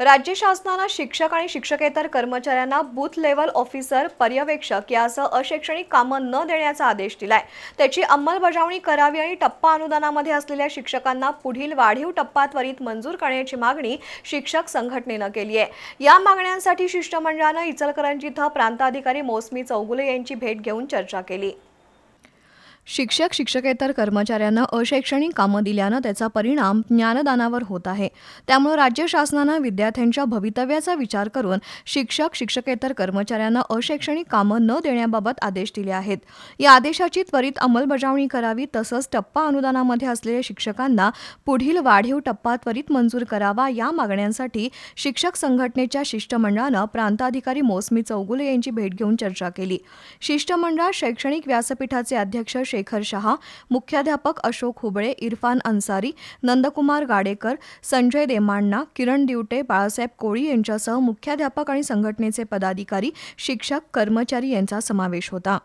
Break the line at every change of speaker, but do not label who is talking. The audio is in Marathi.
राज्य शासनानं शिक्षक आणि शिक्षकेतर कर्मचाऱ्यांना बूथ लेवल ऑफिसर पर्यवेक्षक यासह अशैक्षणिक कामं न देण्याचा आदेश दिलाय. त्याची अंमलबजावणी करावी आणि टप्पा अनुदानामध्ये असलेल्या शिक्षकांना पुढील वाढीव टप्पा त्वरित मंजूर करण्याची मागणी शिक्षक संघटनेनं केली आहे. या मागण्यांसाठी शिष्टमंडळानं इचलकरंजी इथं प्रांताधिकारी मोसमी चौगुले यांची भेट घेऊन चर्चा केली. शिक्षक शिक्षकेतर कर्मचाऱ्यांना अशैक्षणिक कामं दिल्यानं त्याचा परिणाम ज्ञानदानावर होत आहे. त्यामुळे राज्य शासनानं विद्यार्थ्यांच्या भवितव्याचा विचार करून शिक्षक शिक्षकेतर कर्मचाऱ्यांना अशैक्षणिक कामं न देण्याबाबत आदेश दिले आहेत. या आदेशाची त्वरित अंमलबजावणी करावी तसंच टप्पा अनुदानामध्ये असलेल्या शिक्षकांना पुढील वाढीव टप्पा त्वरित मंजूर करावा या मागण्यांसाठी शिक्षक संघटनेच्या शिष्टमंडळानं प्रांताधिकारी मोसमी चौगुले यांची भेट घेऊन चर्चा केली. शिष्टमंडळात शैक्षणिक व्यासपीठाचे अध्यक्ष शेखर शहा मुख्याध्यापक अशोक हुबळे इरफान अन्सारी नंदकुमार गाडेकर संजय देमाण्णा किरण दिवटे बाळासाहेब कोळी यांच्यासह मुख्याध्यापक आणि संघटनेचे पदाधिकारी शिक्षक कर्मचारी यांचा समावेश होता.